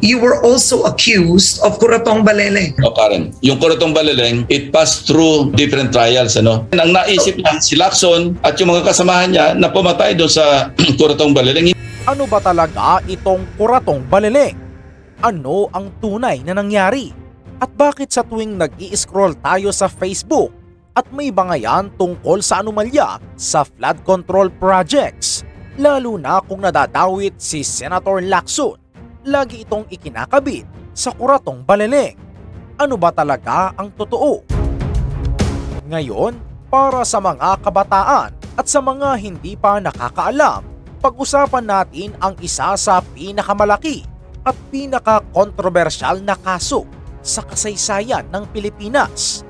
you were also accused of Kuratong Balele. O Karen, yung Kurotong Baleleng, it passed through different trials. Ano? Ang naisip niya, si Lacson at yung mga kasamahan niya na pumatay doon sa Kurotong Baleleng, Ano ba talaga itong kuratong baleleng? Ano ang tunay na nangyari? At bakit sa tuwing nag scroll tayo sa Facebook at may bangayan tungkol sa anomalya sa flood control projects? Lalo na kung nadadawit si Senator Lacson, lagi itong ikinakabit sa kuratong baleleng. Ano ba talaga ang totoo? Ngayon, para sa mga kabataan at sa mga hindi pa nakakaalam, pag-usapan natin ang isa sa pinakamalaki at pinaka-kontrobersyal na kaso sa kasaysayan ng Pilipinas,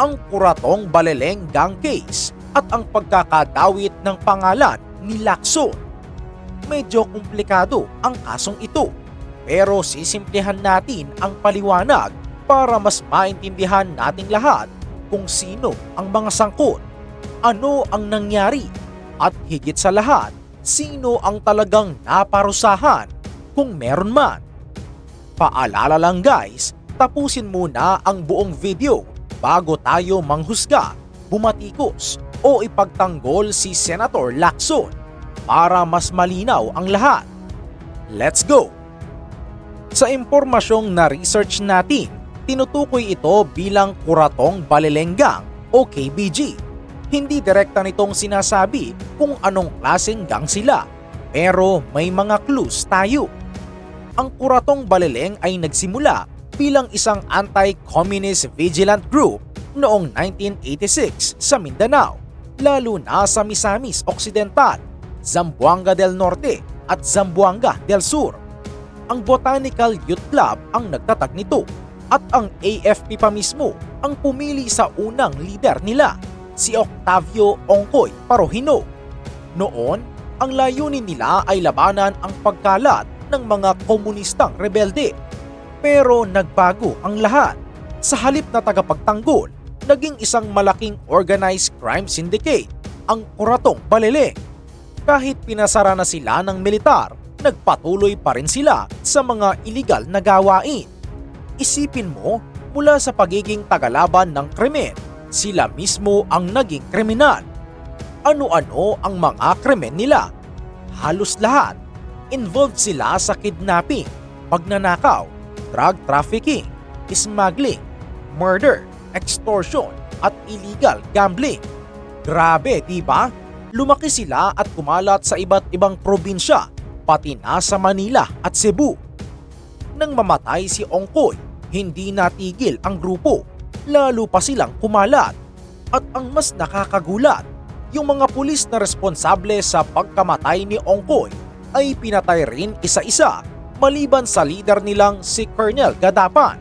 ang Kuratong Baleleng Gang Case at ang pagkakadawit ng pangalan ni Lacson. Medyo komplikado ang kasong ito, pero sisimplihan natin ang paliwanag para mas maintindihan nating lahat kung sino ang mga sangkot, ano ang nangyari, at higit sa lahat, sino ang talagang naparusahan kung meron man. Paalala lang guys, tapusin muna ang buong video bago tayo manghusga, bumatikos o ipagtanggol si Senator Lacson para mas malinaw ang lahat. Let's go! Sa impormasyong na research natin, tinutukoy ito bilang Kuratong Balelenggang o KBG. Hindi direkta nitong sinasabi kung anong klaseng gang sila, pero may mga clues tayo. Ang Kuratong Baleleng ay nagsimula bilang isang anti-communist vigilant group noong 1986 sa Mindanao, lalo na sa Misamis Occidental, Zamboanga del Norte at Zamboanga del Sur. Ang Botanical Youth Club ang nagtatag nito at ang AFP pa mismo ang pumili sa unang leader nila, si Octavio Ongkoy Parohino. Noon, ang layunin nila ay labanan ang pagkalat ng mga komunistang rebelde. Pero nagbago ang lahat. Sa halip na tagapagtanggol, naging isang malaking organized crime syndicate, ang Kuratong Balele. Kahit pinasara na sila ng militar, nagpatuloy pa rin sila sa mga iligal na gawain. Isipin mo, mula sa pagiging tagalaban ng krimen, sila mismo ang naging kriminal. Ano-ano ang mga krimen nila? Halos lahat. Involved sila sa kidnapping, pagnanakaw, drug trafficking, smuggling, murder, extortion, at illegal gambling. Grabe, di ba? Lumaki sila at kumalat sa iba't ibang probinsya, pati na sa Manila at Cebu. Nang mamatay si Ongkoy, hindi natigil ang grupo, lalo pa silang kumalat. At ang mas nakakagulat, yung mga pulis na responsable sa pagkamatay ni Ongkoy ay pinatay rin isa-isa maliban sa leader nilang si Colonel Gadapan.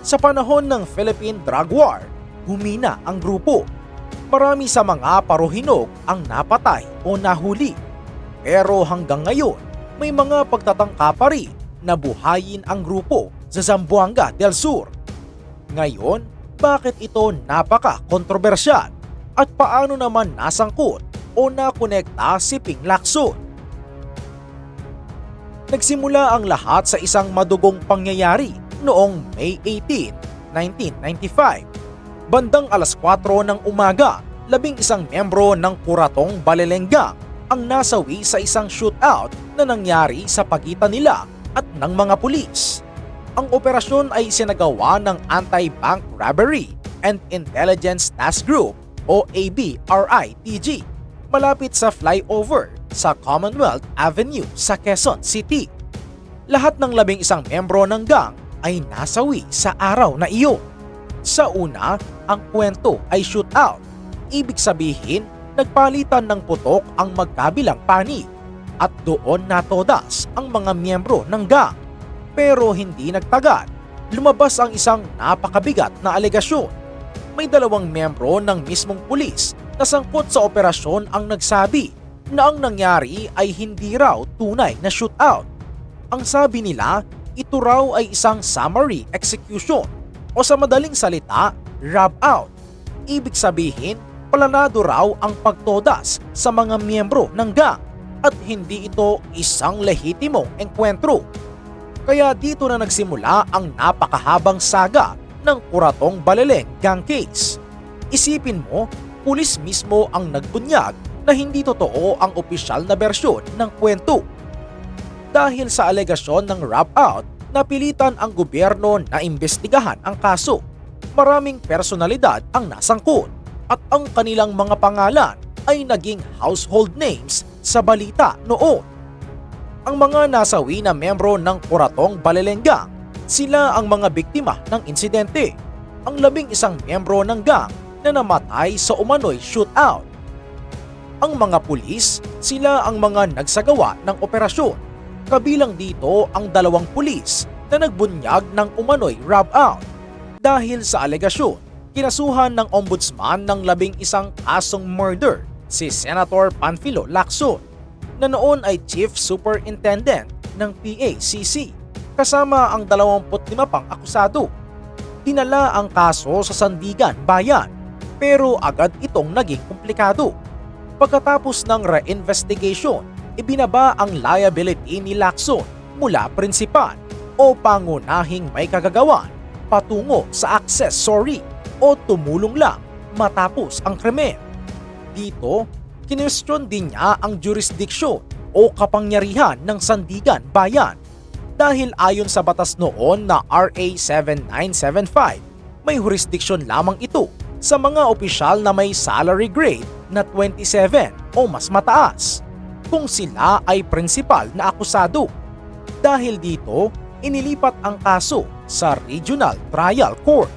Sa panahon ng Philippine Drug War, humina ang grupo. Marami sa mga paruhinog ang napatay o nahuli. Pero hanggang ngayon, may mga pagtatangka pa rin na buhayin ang grupo sa Zamboanga del Sur. Ngayon, bakit ito napaka-kontrobersyal? At paano naman nasangkot o nakonekta si Ping Lacson? Nagsimula ang lahat sa isang madugong pangyayari noong May 18, 1995. Bandang alas 4 ng umaga, labing isang membro ng Kuratong Balelenggang ang nasawi sa isang shootout na nangyari sa pagitan nila at ng mga pulis. Ang operasyon ay sinagawa ng Anti-Bank Robbery and Intelligence Task Group o ABRITG malapit sa flyover sa Commonwealth Avenue sa Quezon City. Lahat ng labing isang membro ng gang ay nasawi sa araw na iyon. Sa una, ang kwento ay shootout. Ibig sabihin, nagpalitan ng putok ang magkabilang panig at doon natodas ang mga miyembro ng gang. Pero hindi nagtagal, lumabas ang isang napakabigat na alegasyon. May dalawang miyembro ng mismong pulis na sangkot sa operasyon ang nagsabi na ang nangyari ay hindi raw tunay na shootout. Ang sabi nila, ito raw ay isang summary execution o sa madaling salita, rob out. Ibig sabihin, planado raw ang pagtodas sa mga miyembro ng gang at hindi ito isang lehitimong engkwentro. Kaya dito na nagsimula ang napakahabang saga ng Kuratong Baleleng gang case. Isipin mo, pulis mismo ang nagbunyag na hindi totoo ang opisyal na bersyon ng kwento. Dahil sa alegasyon ng wrap out, napilitan ang gobyerno na imbestigahan ang kaso. Maraming personalidad ang nasangkot at ang kanilang mga pangalan ay naging household names sa balita noon. Ang mga nasawi na membro ng Kuratong Baleleng Gang, sila ang mga biktima ng insidente. Ang labing isang membro ng gang na namatay sa umano'y shootout. Ang mga pulis, sila ang mga nagsagawa ng operasyon. Kabilang dito ang dalawang pulis na nagbunyag ng umano'y rob out. Dahil sa alegasyon, kinasuhan ng ombudsman ng labing isang kasong murder si Senator Panfilo Lacson na noon ay Chief Superintendent ng PACC kasama ang 25 pang akusado. Dinala ang kaso sa Sandigan Bayan pero agad itong naging komplikado. Pagkatapos ng reinvestigation, ibinaba ang liability ni Lacson mula prinsipal o pangunahing may kagagawan patungo sa accessory o tumulong lang matapos ang krimen. Dito, kinwestiyon din niya ang jurisdiction o kapangyarihan ng Sandigan Bayan dahil ayon sa batas noon na RA 7975, may jurisdiction lamang ito sa mga opisyal na may salary grade na 27 o mas mataas kung sila ay principal na akusado. Dahil dito, inilipat ang kaso sa Regional Trial Court.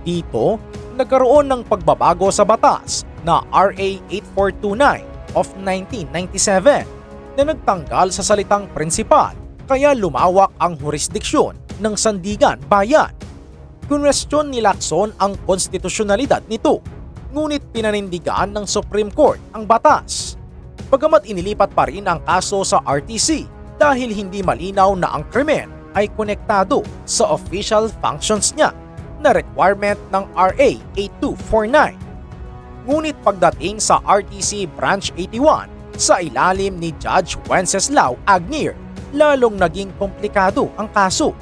Dito, nagkaroon ng pagbabago sa batas na RA 8429 of 1997 na nagtanggal sa salitang prinsipal kaya lumawak ang jurisdiksyon ng Sandigan Bayan. Kunwestiyon ni Lacson ang konstitusyonalidad nito, ngunit pinanindigan ng Supreme Court ang batas. Bagamat inilipat pa rin ang kaso sa RTC dahil hindi malinaw na ang krimen ay konektado sa official functions niya na requirement ng RA 8249. Ngunit pagdating sa RTC Branch 81 sa ilalim ni Judge Wenceslao Agnier, lalong naging komplikado ang kaso.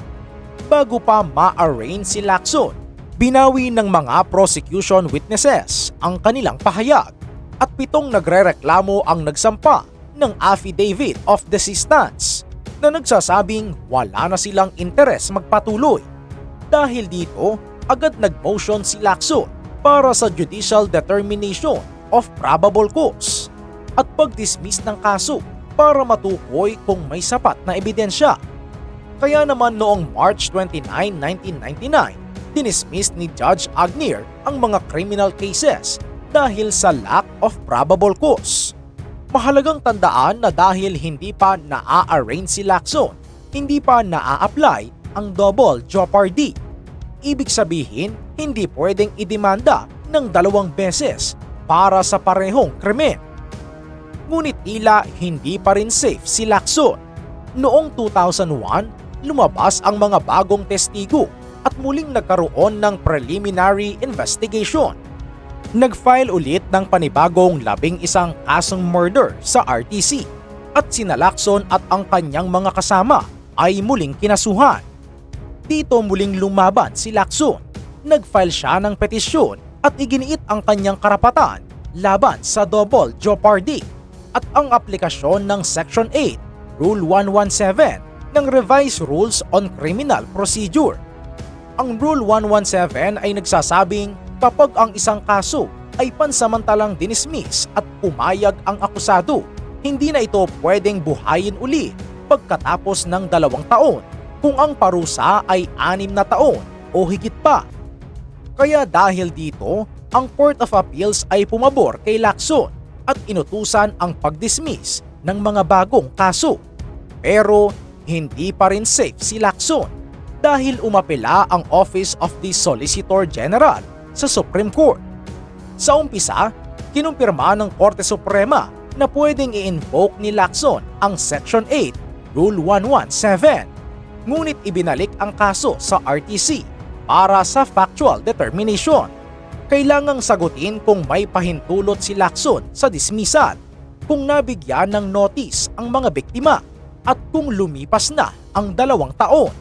Bago pa ma-arraign si Lacson, binawi ng mga prosecution witnesses ang kanilang pahayag at pitong nagrereklamo ang nagsampa ng affidavit of desistance na nagsasabing wala na silang interes magpatuloy. Dahil dito, agad nag-motion si Lacson para sa judicial determination of probable cause at pag-dismiss ng kaso para matukoy kung may sapat na ebidensya. Kaya naman noong March 29, 1999, dinismiss ni Judge Agnier ang mga criminal cases dahil sa lack of probable cause. Mahalagang tandaan na dahil hindi pa naa-arraign si Lacson, hindi pa naa-apply ang double jeopardy. Ibig sabihin, hindi pwedeng idemanda ng dalawang beses para sa parehong krimen. Ngunit tila hindi pa rin safe si Lacson. Noong 2001, lumabas ang mga bagong testigo at muling nagkaroon ng preliminary investigation. Nag-file ulit ng panibagong labing isang kasong murder sa RTC at sina Lacson at ang kanyang mga kasama ay muling kinasuhan. Dito muling lumaban si Lacson. Nag-file siya ng petisyon at iginiit ang kanyang karapatan laban sa double jeopardy at ang aplikasyon ng Section 8, Rule 117 ng Revised Rules on Criminal Procedure. Ang Rule 117 ay nagsasabing kapag ang isang kaso ay pansamantalang dinismiss at pumayag ang akusado, hindi na ito pwedeng buhayin uli pagkatapos ng dalawang taon kung ang parusa ay anim na taon o higit pa. Kaya dahil dito, ang Court of Appeals ay pumabor kay Lacson at inutusan ang pag-dismiss ng mga bagong kaso. Pero hindi pa rin safe si Lacson dahil umapela ang Office of the Solicitor General sa Supreme Court. Sa umpisa, kinumpirma ng Korte Suprema na pwedeng i-invoke ni Lacson ang Section 8, Rule 117. Ngunit ibinalik ang kaso sa RTC para sa factual determination kailangang sagutin kung may pahintulot si Lacson sa dismissal, kung nabigyan ng notice ang mga biktima, at kung lumipas na ang dalawang taon.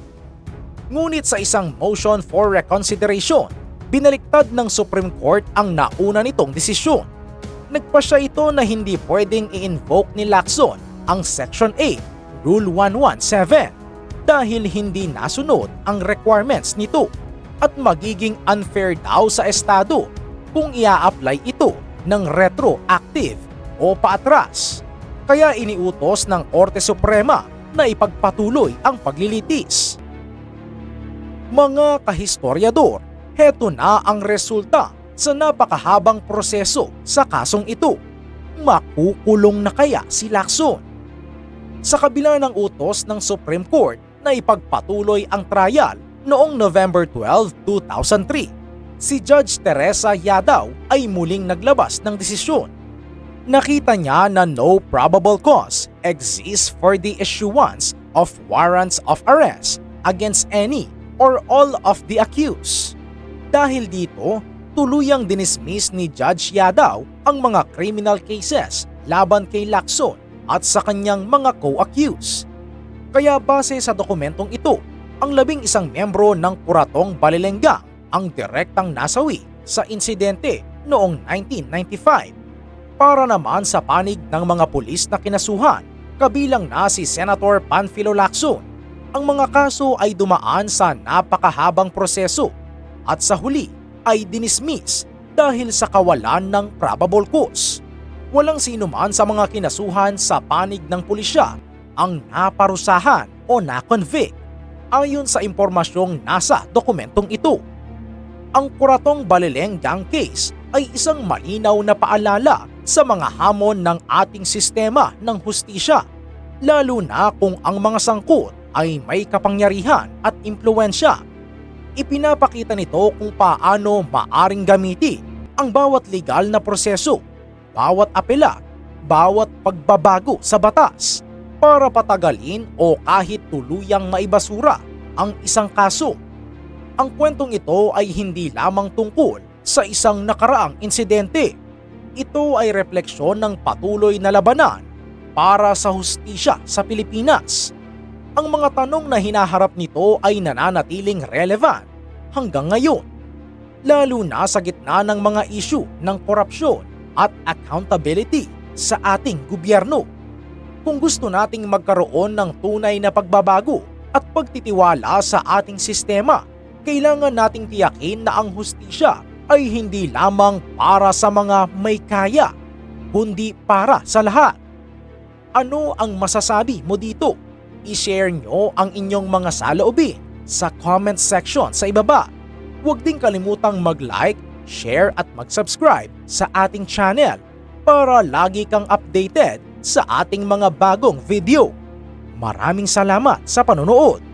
Ngunit sa isang motion for reconsideration, binaliktad ng Supreme Court ang nauna nitong desisyon. Nagpasya ito na hindi pwedeng i-invoke ni Lacson ang Section 8, Rule 117 dahil hindi nasunod ang requirements nito at magiging unfair daw sa Estado kung ia-apply ito ng retroactive o paatras. Kaya iniutos ng Korte Suprema na ipagpatuloy ang paglilitis. Mga kahistoryador, heto na ang resulta sa napakahabang proseso sa kasong ito. Makukulong na kaya si Lacson? Sa kabila ng utos ng Supreme Court na ipagpatuloy ang trial noong November 12, 2003, si Judge Teresa Yadaw ay muling naglabas ng desisyon. Nakita niya na no probable cause exists for the issuance of warrants of arrest against any or all of the accused. Dahil dito, tuluyang dinismiss ni Judge Yadaw ang mga criminal cases laban kay Lacson at sa kanyang mga co-accused. Kaya base sa dokumentong ito, ang labing isang membro ng Kuratong Balilenggang ang direktang nasawi sa insidente noong 1995 para naman sa panig ng mga pulis na kinasuhan kabilang na si Senator Panfilo Lacson. Ang mga kaso ay dumaan sa napakahabang proseso at sa huli ay dinismiss dahil sa kawalan ng probable cause. Walang sino man sa mga kinasuhan sa panig ng pulisya ang naparusahan o na-convict ayon sa impormasyong nasa dokumentong ito. Ang Kuratong Balileng Gang case ay isang malinaw na paalala sa mga hamon ng ating sistema ng hustisya, lalo na kung ang mga sangkot ay may kapangyarihan at impluensya. Ipinapakita nito kung paano maaring gamitin ang bawat legal na proseso, bawat apela, bawat pagbabago sa batas para patagalin o kahit tuluyang maibasura ang isang kaso. Ang kwentong ito ay hindi lamang tungkol sa isang nakaraang insidente. Ito ay refleksyon ng patuloy na labanan para sa hustisya sa Pilipinas. Ang mga tanong na hinaharap nito ay nananatiling relevant hanggang ngayon, lalo na sa gitna ng mga issue ng korupsyon at accountability sa ating gobyerno. Kung gusto nating magkaroon ng tunay na pagbabago at pagtitiwala sa ating sistema, kailangan nating tiyakin na ang hustisya ay hindi lamang para sa mga may kaya, kundi para sa lahat. Ano ang masasabi mo dito? I-share nyo ang inyong mga saloobin sa comment section sa ibaba. Huwag din kalimutang mag-like, share at mag-subscribe sa ating channel para lagi kang updated sa ating mga bagong video. Maraming salamat sa panonood!